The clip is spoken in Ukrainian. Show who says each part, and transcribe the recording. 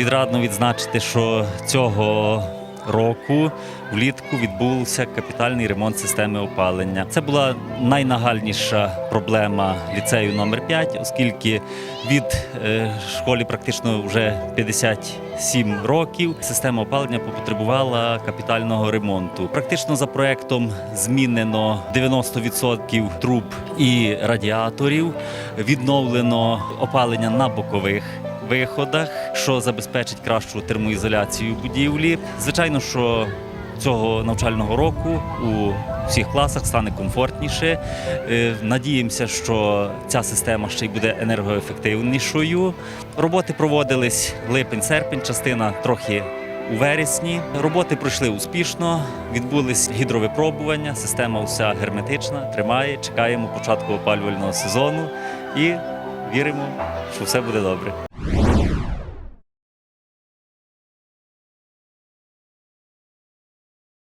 Speaker 1: Відрадно відзначити, що цього року влітку відбувся капітальний ремонт системи опалення. Це була найнагальніша проблема ліцею номер 5 оскільки від е, школі практично вже 57 років система опалення потребувала капітального ремонту. Практично за проектом змінено 90% труб і радіаторів, відновлено опалення на бокових виходах, що забезпечить кращу термоізоляцію будівлі. Звичайно, що цього навчального року у всіх класах стане комфортніше. Е, Надіємося, що ця система ще й буде енергоефективнішою. Роботи проводились липень-серпень, частина трохи. У вересні роботи пройшли успішно, відбулись гідровипробування, система вся герметична, тримає, чекаємо початку опалювального сезону і віримо, що все буде добре.